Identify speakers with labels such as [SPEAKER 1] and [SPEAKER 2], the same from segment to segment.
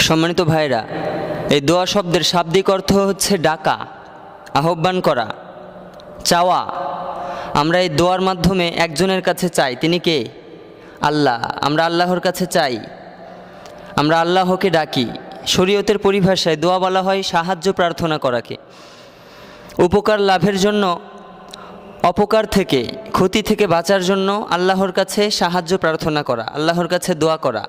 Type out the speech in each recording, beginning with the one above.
[SPEAKER 1] সম্মানিত ভাইরা এই দোয়া শব্দের শাব্দিক অর্থ হচ্ছে ডাকা, আহ্বান করা, চাওয়া। আমরা এই দোয়ার মাধ্যমে একজনের কাছে চাই, তিনি কে? আল্লাহ। আমরা আল্লাহর কাছে চাই। আমরা আল্লাহকে ডাকি। শরীয়তের পরিভাষায় দোয়া বলা হয় সাহায্য প্রার্থনা করাকে। উপকার লাভের জন্য, অপকার থেকে, ক্ষতি থেকে বাঁচার জন্য আল্লাহর কাছে সাহায্য প্রার্থনা করা, আল্লাহর কাছে দোয়া করা।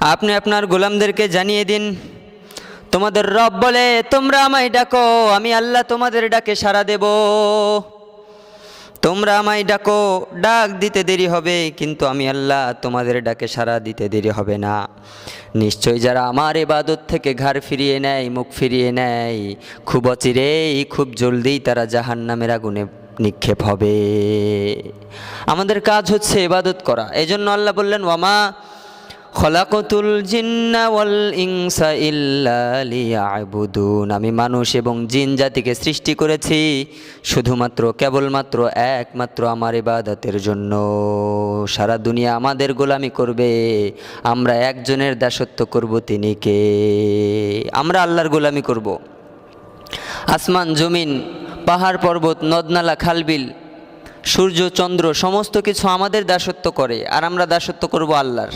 [SPEAKER 1] আপনি আপনার গোলামদেরকে জানিয়ে দিন। তোমাদের রব বলে, তোমরা আমায় ডাকো, আমি আল্লাহ তোমাদের ডাকে সাড়া দেব। তোমরা আমায় ডাকো, ডাক দিতে দেরি হবে, কিন্তু আমি আল্লাহ তোমাদের ডাকে সাড়া দিতে দেরি হবে না। নিশ্চয়ই যারা আমার এবাদত থেকে ঘাড় ফিরিয়ে নেয়, মুখ ফিরিয়ে নেয়, খুব অচিরেই, খুব জলদি তারা জাহান নামের আগুনে নিক্ষেপ হবে। আমাদের কাজ হচ্ছে এবাদত করা। এজন্য আল্লাহ বললেন ওয়ামা খলাকতুল জিন্না ওয়াল ইনসা ইল্লা লিয়াবুদুন। আমি মানুষ এবং জিন জাতিকে সৃষ্টি করেছি শুধুমাত্র, কেবলমাত্র একমাত্র আমার ইবাদতের জন্য। সারা দুনিয়া আমাদের গোলামি করবে, আমরা একজনের দাসত্ব করব তিনি কে? আমরা আল্লাহর গোলামি করব। আসমান, জমিন, পাহাড়, পর্বত নদনালা খালবিল সূর্য, চন্দ্র, সমস্ত কিছু আমাদের দাসত্ব করে, আর আমরা দাসত্ব করব আল্লাহর।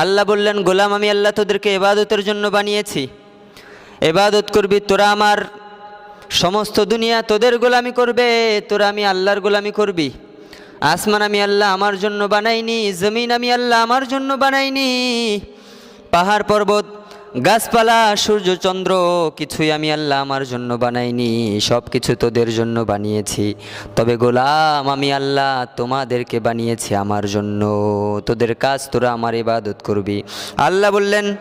[SPEAKER 1] আল্লাহ বললেন, গোলাম, আমি আল্লাহ তোদেরকে এবাদতের জন্য বানিয়েছি। এবাদত করবি, তোরা আমার সমস্ত দুনিয়া তোদের গোলামি করবে, তোরা আমি আল্লাহর গোলামি করবি। আসমান আমি আল্লাহ আমার জন্য বানাইনি, জমিন আমি আল্লাহ আমার জন্য বানাইনি। পাহাড় পর্বত গাছপালা, সূর্য, চন্দ্র, কিছুই আমি আল্লাহ আমার জন্য বানাইনি। সব কিছু তোদের জন্য বানিয়েছি। তবে গোলাম আমি আল্লাহ তোমাদেরকে বানিয়েছি আমার জন্য। তোদের কাজ তোরা আমার ইবাদত করবি। আল্লাহ বললেন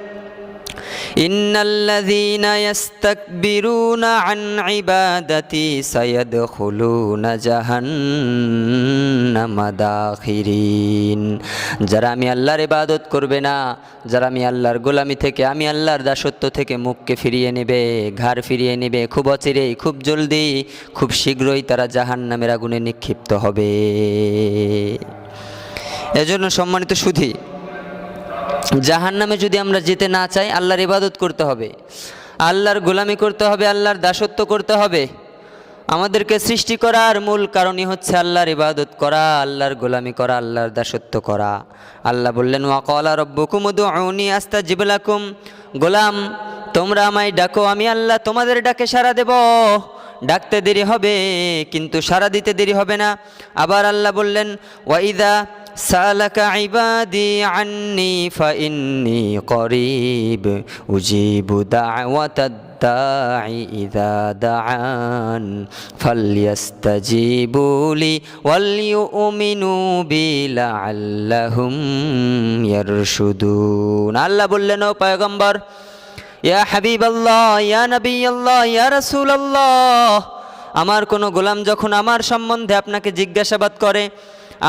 [SPEAKER 1] ইন্নাল্লাযীনা ইয়াস্তাকবিরুনা আন ইবাদাতি সায়াদখুলুনা জাহান্নামা দাখিরিন। যারা আমি আল্লাহর ইবাদত করবে না, যারা আমি আল্লাহর গোলামি থেকে, আমি আল্লাহর দাসত্ব থেকে মুখকে ফিরিয়ে নেবে, ঘাড় ফিরিয়ে নেবে, খুব অচিরেই, খুব জলদি, খুব শীঘ্রই তারা জাহান্নামের আগুনে নিক্ষিপ্ত হবে। এজন্য সম্মানিত সুধী জাহান নামে যদি আমরা যেতে না চাই, আল্লাহর ইবাদত করতে হবে। আল্লাহর গোলামি করতে হবে, আল্লাহর দাসত্ব করতে হবে। আমাদেরকে সৃষ্টি করার মূল কারণই হচ্ছে আল্লাহর ইবাদত করা, আল্লাহর গোলামি করা, আল্লাহর দাসত্ব করা। আল্লাহ বললেন ওয়াকলা রব্বকুম আউনি আস্তাজিব লাকুম। গোলাম, তোমরা আমায় ডাকো, আমি আল্লাহ তোমাদের ডাকে সাড়া দেব। ডাকতে দেরি হবে, কিন্তু সাড়া দিতে দেরি হবে না। আবার আল্লাহ বললেন ওয়াইদা سألك عبادي عني فإني قريب أجيب دعوة الداعي إذا دعان فليستجيبوا لي وليؤمنوا بي لعلهم يرشدون আল্লাহ বললেন ও পয়গম্বর ইয়া হাবিব আল্লাহ ইয়া নবী আল্লাহ ইয়া রাসূল আল্লাহ আমার কোনো গোলাম যখন আমার সম্বন্ধে আপনাকে জিজ্ঞাসাবাদ করে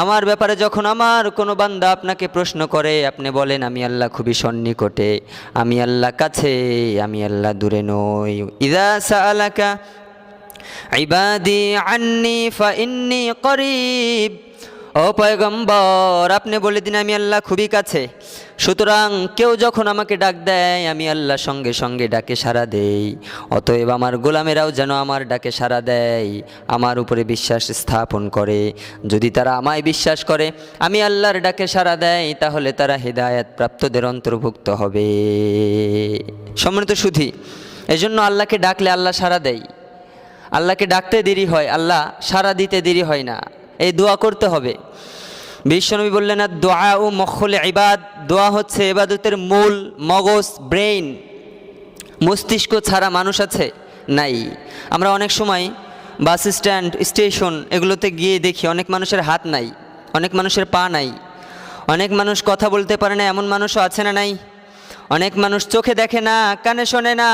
[SPEAKER 1] আমার ব্যাপারে যখন আমার কোনো বান্দা আপনাকে প্রশ্ন করে, আপনি বলেন, আমি আল্লাহ খুবই সন্নিকটে, আমি আল্লাহ কাছে, আমি আল্লাহ দূরে নই। ইদা সালাকা ইবাদি আন্নি, ফা ইন্নি করিব। ও পয়গম্বর, আপনি বলে দিন আমি আল্লাহ খুবই কাছে। সুতরাং কেউ যখন আমাকে ডাক দেয়, আমি আল্লাহ সঙ্গে সঙ্গে ডাকে সাড়া দেই। অতএব আমার গোলামেরাও যেন আমার ডাকে সাড়া দেয়, আমার উপরে বিশ্বাস স্থাপন করে। যদি তারা আমায় বিশ্বাস করে, আমি আল্লাহর ডাকে সাড়া দেয় তাহলে তারা হেদায়াত প্রাপ্তদের অন্তর্ভুক্ত হবে। সম্মানিত সুধী, এজন্য আল্লাহকে ডাকলে আল্লাহ সাড়া দেয়। আল্লাহকে ডাকতে দেরি হয়, আল্লাহ সাড়া দিতে দেরি হয় না। এই দোয়া করতে হবে। বিশ্বনবী বললেন না দোয়া ও মখলে ইবাদ, দোয়া হচ্ছে এবাদতের মূল মগজ, ব্রেইন। মস্তিষ্ক ছাড়া মানুষ আছে নাই। আমরা অনেক সময় বাস স্ট্যান্ড, স্টেশন এগুলোতে গিয়ে দেখি অনেক মানুষের হাত নাই, অনেক মানুষের পা নাই। অনেক মানুষ কথা বলতে পারে না, এমন মানুষও আছে না নাই। অনেক মানুষ চোখে দেখে না, কানে শোনে না।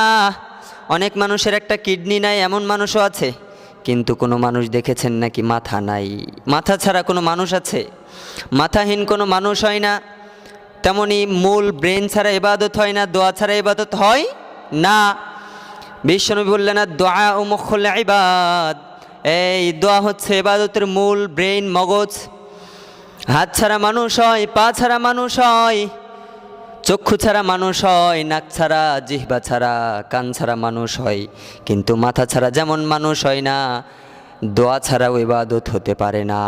[SPEAKER 1] অনেক মানুষের একটা কিডনি নাই, এমন মানুষও আছে। কিন্তু কোনো মানুষ দেখেছেন নাকি মাথা নাই? মাথা ছাড়া কোনো মানুষ আছে? মাথাহীন কোনো মানুষ হয় না? তেমনি মূল ব্রেন ছাড়া ইবাদত হয় না, দোয়া ছাড়া ইবাদত হয় না। বিশ্বনবী বললেন না দোয়া ও মখল ইবাদ। এই দোয়া হচ্ছে ইবাদতের মূল ব্রেন, মগজ। হাত ছাড়া মানুষ হয়, পা ছাড়া মানুষ হয়। চক্ষু ছাড়া মানুষ হয়, নাক ছাড়া, জিহ্বা ছাড়া, কান ছাড়া মানুষ হয়। কিন্তু মাথা ছাড়া যেমন মানুষ হয় না, দোয়া ছাড়াও ইবাদত হতে পারে না।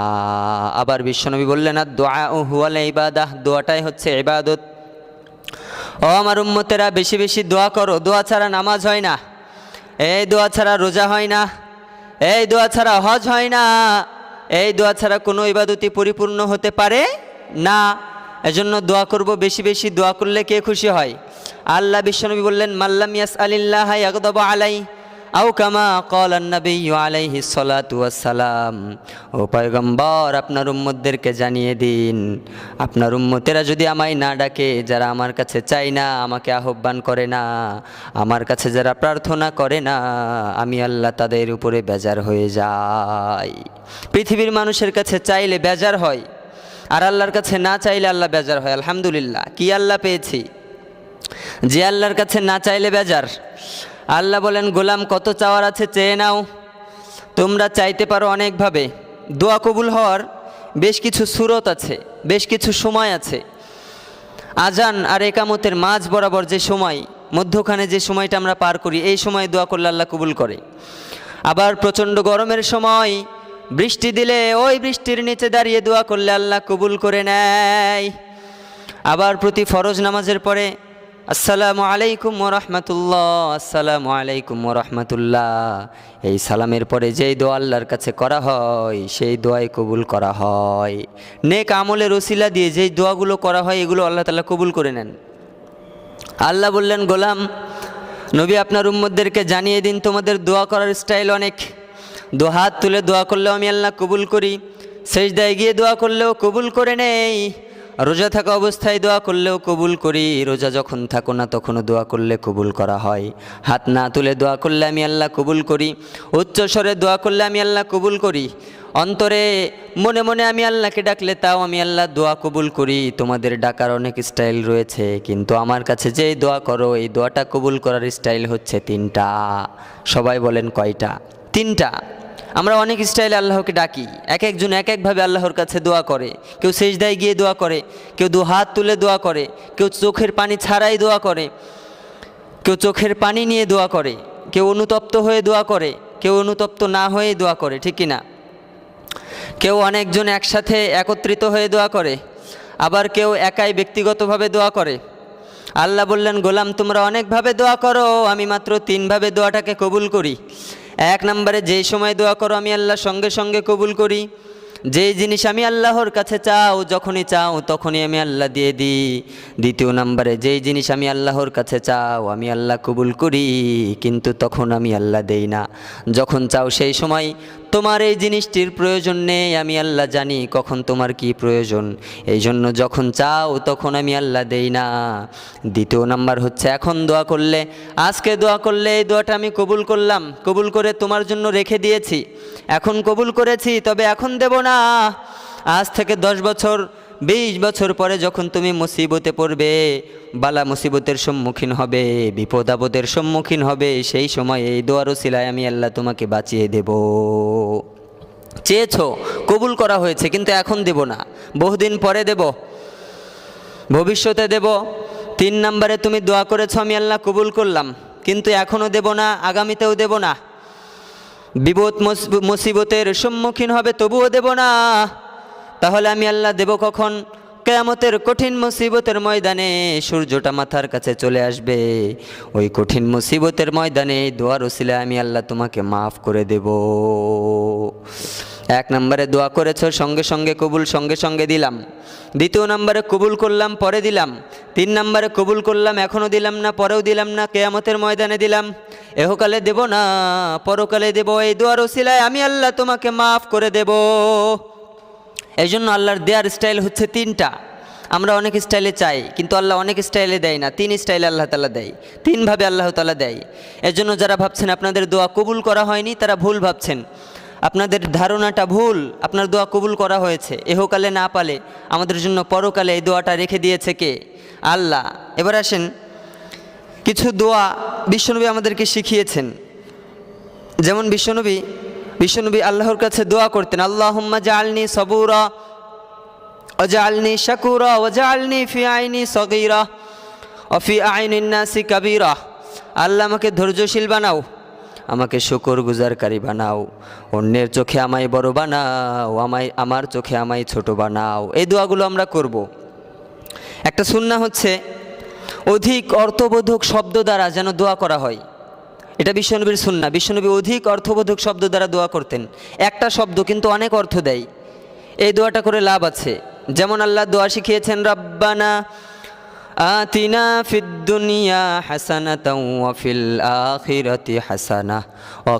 [SPEAKER 1] আবার বিশ্বনবী বললেন না দোয়া ও হুয়াল ইবাদাহ দোয়াটাই হচ্ছে ইবাদত। ও আমার উম্মতেরা, বেশি বেশি দোয়া করো, দোয়া ছাড়া নামাজ হয় না। এই দোয়া ছাড়া রোজা হয় না। এই দোয়া ছাড়া হজ হয় না। এই দোয়া ছাড়া কোনো ইবাদতই পরিপূর্ণ হতে পারে না। এজন্য দোয়া করব, বেশি বেশি দোয়া করলে কে খুশি হয়? আল্লাহ বিশ্বনবী বললেন মাল্লাম ইয়াস আলিল্লাহ ইয়াকদব আলাই আউ কামা কল নবী আলাইহি ওয়াসসালাম। ও পয়গম্বর, আপনার উম্মতদেরকে জানিয়ে দিন, আপনার উম্মতেরা যদি আমায় না ডাকে, যারা আমার কাছে চাই না, আমাকে আহ্বান করে না, আমার কাছে যারা প্রার্থনা করে না, আমি আল্লাহ তাদের উপরে বেজার হয়ে যাই। পৃথিবীর মানুষের কাছে চাইলে বেজার হয়। আর আল্লাহর কাছে না চাইলে আল্লাহ বেজার হয়, আলহামদুলিল্লাহ। কি আল্লাহ পেয়েছি? যে আল্লাহর কাছে না চাইলে বেজার। আল্লাহ বলেন, গোলাম, কত চাওয়ার আছে চেয়ে নাও। তোমরা চাইতে পারো অনেকভাবে। দোয়া কবুল হওয়ার বেশ কিছু সুরত আছে, বেশ কিছু সময় আছে। আজান আর একামতের মাঝ বরাবর যে সময়, মধ্যখানে যে সময়টা আমরা পার করি, এই সময় দোয়া করলে আল্লাহ কবুল করে। আবার প্রচণ্ড গরমের সময় বৃষ্টি দিলে ওই বৃষ্টির নিচে দাঁড়িয়ে দোয়া করলে আল্লাহ কবুল করে নেয়। আবার প্রতি ফরজ নামাজের পরে, আসসালামু আলাইকুম রহমতুল্লাহ, আসসালামু আলাইকুম রহমতুল্লাহ। এই সালামের পরে যেই দোয়া আল্লাহর কাছে করা হয়, সেই দোয়াই কবুল করা হয়। নেক আমলের ওসিলা দিয়ে যেই দোয়াগুলো করা হয়, এগুলো আল্লাহ তালা কবুল করে নেন। আল্লাহ বললেন, গোলাম, নবী আপনার উম্মদদেরকে জানিয়ে দিন, তোমাদের দোয়া করার স্টাইল অনেক। দু হাত তুলে দোয়া করলেও আমি আল্লাহ কবুল করি। শেষদায় গিয়ে দোয়া করলেও কবুল করে নেই। রোজা থাকা অবস্থায় দোয়া করলেও কবুল করি। রোজা যখন থাকো না তখনও দোয়া করলে কবুল করা হয়। হাত না তুলে দোয়া করলে আমি আল্লাহ কবুল করি। উচ্চ স্বরে দোয়া করলে আমি আল্লাহ কবুল করি। অন্তরে মনে মনে আমি আল্লাহকে ডাকলে তাও আমি আল্লাহ দোয়া কবুল করি। তোমাদের ডাকার অনেক স্টাইল রয়েছে, কিন্তু আমার কাছে যেই দোয়া করো, এই দোয়াটা কবুল করার স্টাইল হচ্ছে তিনটা। সবাই বলেন কয়টা? তিনটা। আমরা অনেক স্টাইলে আল্লাহকে ডাকি। এক একজন এক একভাবে আল্লাহর কাছে দোয়া করে। কেউ সেজদায় গিয়ে দোয়া করে, কেউ দু হাত তুলে দোয়া করে, কেউ চোখের পানি ছাড়াই দোয়া করে, কেউ চোখের পানি নিয়ে দোয়া করে, কেউ অনুতপ্ত হয়ে দোয়া করে, কেউ অনুতপ্ত না হয়ে দোয়া করে, ঠিক কি না কেউ অনেকজন একসাথে একত্রিত হয়ে দোয়া করে, আবার কেউ একাই ব্যক্তিগতভাবে দোয়া করে। আল্লাহ বললেন, গোলাম, তোমরা অনেকভাবে দোয়া করো, আমি মাত্র তিনভাবে দোয়াটাকে কবুল করি। এক নম্বরে, যেই সময় দোয়া করো, আমি আল্লাহ সঙ্গে সঙ্গে কবুল করি। যে জিনিস আমি আল্লাহর কাছে চাও, যখনই চাও, তখনই আমি আল্লাহ দিয়ে দিই। দ্বিতীয় নম্বরে, যেই জিনিস আমি আল্লাহর কাছে চাও, আমি আল্লাহ কবুল করি, কিন্তু তখন আমি আল্লাহ দেই না। যখন চাও, সেই সময় তোমার এই জিনিসটির প্রয়োজন নেই, আমি আল্লাহ জানি কখন তোমার কি প্রয়োজন। এই জন্য যখন চাও তখন আমি আল্লাহ দেই না। দ্বিতীয় নাম্বার হচ্ছে, এখন দোয়া করলে, আজকে দোয়া করলে এই দোয়াটা আমি কবুল করলাম, কবুল করে তোমার জন্য রেখে দিয়েছি। এখন কবুল করেছি, তবে এখন দেব না। আজ থেকে দশ বছর বিশ বছর পরে যখন তুমি মুসিবতে পড়বে, বালা মুসিবতের সম্মুখীন হবে, বিপদ আপদের সম্মুখীন হবে, সেই সময় এই দোয়ার সিলায় আমি আল্লাহ তোমাকে বাঁচিয়ে দেব। চেয়েছ, কবুল করা হয়েছে, কিন্তু এখন দেব না। বহুদিন পরে দেব, ভবিষ্যতে দেব। তিন নম্বরে তুমি দোয়া করেছ, আমি আল্লাহ কবুল করলাম, কিন্তু এখনও দেব না, আগামীতেও দেব না। বিপদ মুসিবতের সম্মুখীন হবে, তবুও দেব না। তাহলে আমি আল্লাহ দেব কখন? কেয়ামতের কঠিন মুসিবতের ময়দানে সূর্যটা মাথার কাছে চলে আসবে। ওই কঠিন মুসিবতের ময়দানে দোয়ার ওসিলে আমি আল্লাহ তোমাকে মাফ করে দেব। এক নম্বরে দোয়া করেছ, সঙ্গে সঙ্গে কবুল, সঙ্গে সঙ্গে দিলাম। দ্বিতীয় নম্বরে কবুল করলাম, পরে দিলাম। তিন নম্বরে কবুল করলাম এখনও দিলাম না, পরেও দিলাম না, কেয়ামতের ময়দানে দিলাম। এহকালে দেব না, পরকালে দেব। এই দোয়ার ওসিলায় আমি আল্লাহ তোমাকে মাফ করে দেব। এই জন্য আল্লাহর দেয়ার স্টাইল হচ্ছে তিনটা। আমরা অনেক স্টাইলে চাই, কিন্তু আল্লাহ অনেক স্টাইলে দেয় না। তিন স্টাইলে আল্লাহ তালা দেয় তিনভাবে আল্লাহ তালা দেয়। এজন্য যারা ভাবছেন আপনাদের দোয়া কবুল করা হয়নি, তারা ভুল ভাবছেন। আপনাদের ধারণাটা ভুল, আপনার দোয়া কবুল করা হয়েছে। এহকালে না পালে আমাদের জন্য পরকালে এই দোয়াটা রেখে দিয়েছে কে? আল্লাহ। এবার আসেন, কিছু দোয়া বিশ্বনবী আমাদেরকে শিখিয়েছেন। যেমন বিশ্বনবী বিশ্বনবী আল্লাহর কাছে দোয়া করতেন আল্লাহ জালনি সবুরা ওজালনি শাকুরা ওজালনি ফি আইনি সগীরা অফি আইন নাসি কাবিরা। আল্লাহ আমাকে ধৈর্যশীল বানাও, আমাকে শুকর গুজারকারী বানাও, অন্যের চোখে আমায় বড় বানাও, আমায়, আমার চোখে আমায় ছোট বানাও। এই দোয়াগুলো আমরা করব। একটা সুন্না হচ্ছে অধিক অর্থবোধক শব্দ দ্বারা যেন দোয়া করা হয়। এটা বিশ্বনবীর সুন্না। বিশ্বনবী অধিক অর্থবোধক শব্দ দ্বারা দোয়া করতেন। একটা শব্দ কিন্তু অনেক অর্থ দেয়। এই দোয়াটা করে লাভ আছে। যেমন আল্লাহ দোয়া শিখিয়েছেন, রব্বানা আখিরাতি হাসানা ও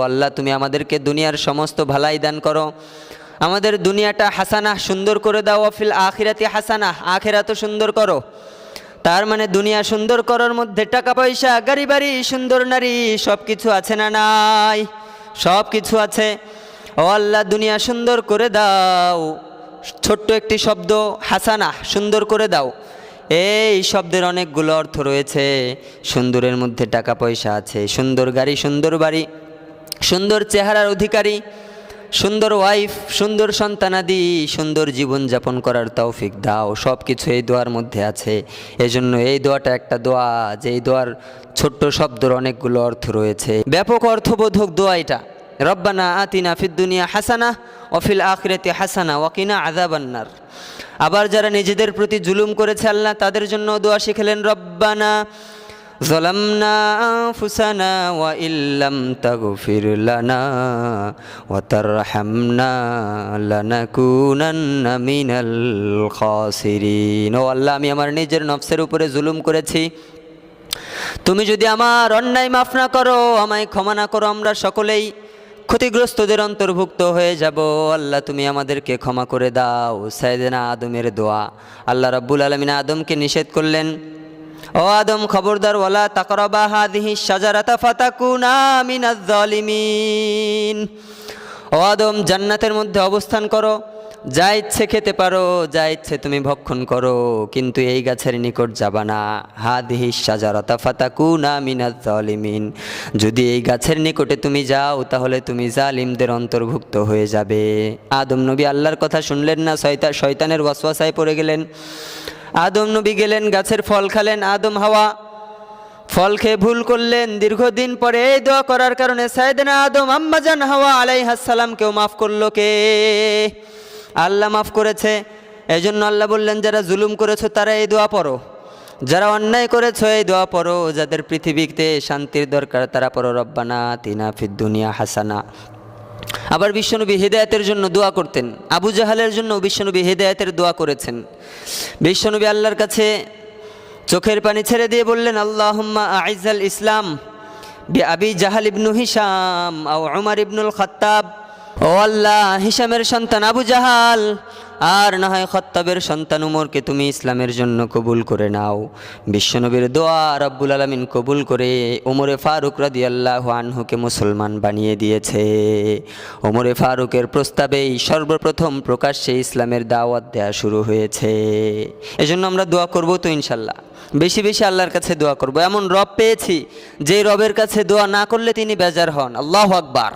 [SPEAKER 1] আল্লাহ, তুমি আমাদেরকে দুনিয়ার সমস্ত ভালাই দান করো। আমাদের দুনিয়াটা হাসানা সুন্দর করে দাও অফিল আখিরাতি হাসানা আখেরাতও সুন্দর করো। তার মানে দুনিয়া সুন্দর করার মধ্যে টাকা পয়সা, গাড়ি বাড়ি, সুন্দর নারী সব কিছু আছে না নাই? সব কিছু আছে। ও আল্লাহ, দুনিয়া সুন্দর করে দাও। ছোট্ট একটি শব্দ, হাসানা, সুন্দর করে দাও। এই শব্দের অনেকগুলো অর্থ রয়েছে। সুন্দরের মধ্যে টাকা পয়সা আছে, সুন্দর গাড়ি, সুন্দর বাড়ি, সুন্দর চেহারার অধিকারী। সুন্দর ওয়াইফ সুন্দর সন্তানাদি, সুন্দর জীবন যাপন করার তৌফিক দাও। সব কিছু এই দোয়ার মধ্যে আছে। এজন্য এই দোয়াটা একটা দোয়া, যে এই দোয়ার ছোট্ট শব্দের অনেকগুলো অর্থ রয়েছে। ব্যাপক অর্থবোধক দোয়া এটা। রব্বানা আতিনা ফিদ দুনিয়া হাসানা অফিল আখিরাতি হাসানা ওয়াকিনা আজাবান্নার আবার যারা নিজেদের প্রতি জুলুম করেছে আল্লাহ, তাদের জন্য দোয়া শিখেলেন, রব্বানা ظلمنا أنفسنا وإن لم تغفر لنا وترحمنا لنكونن من الخاسرين ও আল্লাহ আমি আমার নিজের নফসের উপরে জুলুম করেছি তুমি যদি আমার অন্যায় মাফ না করো আমায় ক্ষমা না করো আমরা সকলেই ক্ষতিগ্রস্তদের অন্তর্ভুক্ত হয়ে যাব আল্লাহ তুমি আমাদেরকে ক্ষমা করে দাও সাইদেনা আদমের দোয়া আল্লাহ রাব্বুল আলমিন আদমকে নিষেধ করলেন ও আদম খবরদার, ওয়ালা তাকরবা হাদিহি সাজারাতা ফাতাকুনা মিনাজ জালিমিন। ও আদম, জান্নাতের মধ্যে অবস্থান করো। যা ইচ্ছে খেতে পারো, যা ইচ্ছে তুমি ভক্ষণ করো, কিন্তু এই গাছের নিকট যাবা না। হাদিহি সাজারাতা ফাতাকুনা মিনাজ জালিমিন। যদি এই গাছের নিকটে তুমি যাও, তাহলে তুমি জালিমদের অন্তর্ভুক্ত হয়ে যাবে। আদম নবী আল্লাহর কথা শুনলেন না, শয়তা, শয়তানের ওয়াসওয়াসায় পড়ে গেলেন। আদম নবী গেলেন, গাছের ফল খালেন, আদম হাওয়া। ফল খেয়ে ভুল করলেন, দীর্ঘদিন পরে এই দোয়া করার কারণে সাইদেনা আদম আম্মাজান হাওয়া আলাইহাসালামকেও মাফ করল কে? আল্লাহ মাফ করেছে। এই জন্য আল্লাহ বললেন, যারা জুলুম করেছ তারা এই দোয়া পড়ো। যারা অন্যায় করেছ এই দোয়া পড়ো। যাদের পৃথিবীতে শান্তির দরকার তারা পড়ো, রব্বানা তিনা ফিদ দুনিয়া হাসানা। আবার বিশ্বনবী হেদায়তের জন্য দোয়া করতেন। আবু জাহালের জন্য বিশ্বনবী হেদায়তের দোয়া করেছেন। বিশ্বনবী আল্লাহর কাছে চোখের পানি ছেড়ে দিয়ে বললেন, আল্লাহম্মা আইজাল ইসলাম আবি জাহাল ইবনু হিসাম আও ইবনুল খত্তাব ও আল্লাহ হিসামের সন্তান আবু জাহাল। আর না হয় খত্তাবের সন্তান উমরকে তুমি ইসলামের জন্য কবুল করে নাও। বিশ্বনবীর দোয়া রব্বুল আলমিন কবুল করে ওমরে ফারুক রাদি আল্লাহ আনহুকে মুসলমান বানিয়ে দিয়েছে। ওমরে ফারুকের প্রস্তাবেই সর্বপ্রথম প্রকাশ্যে ইসলামের দাওয়াত দেয়া শুরু হয়েছে। এজন্য আমরা দোয়া করব তো ইনশাল্লাহ। বেশি বেশি আল্লাহর কাছে দোয়া করব। এমন রব পেয়েছি যে রবের কাছে দোয়া না করলে তিনি বেজার হন। আল্লাহ আকবার।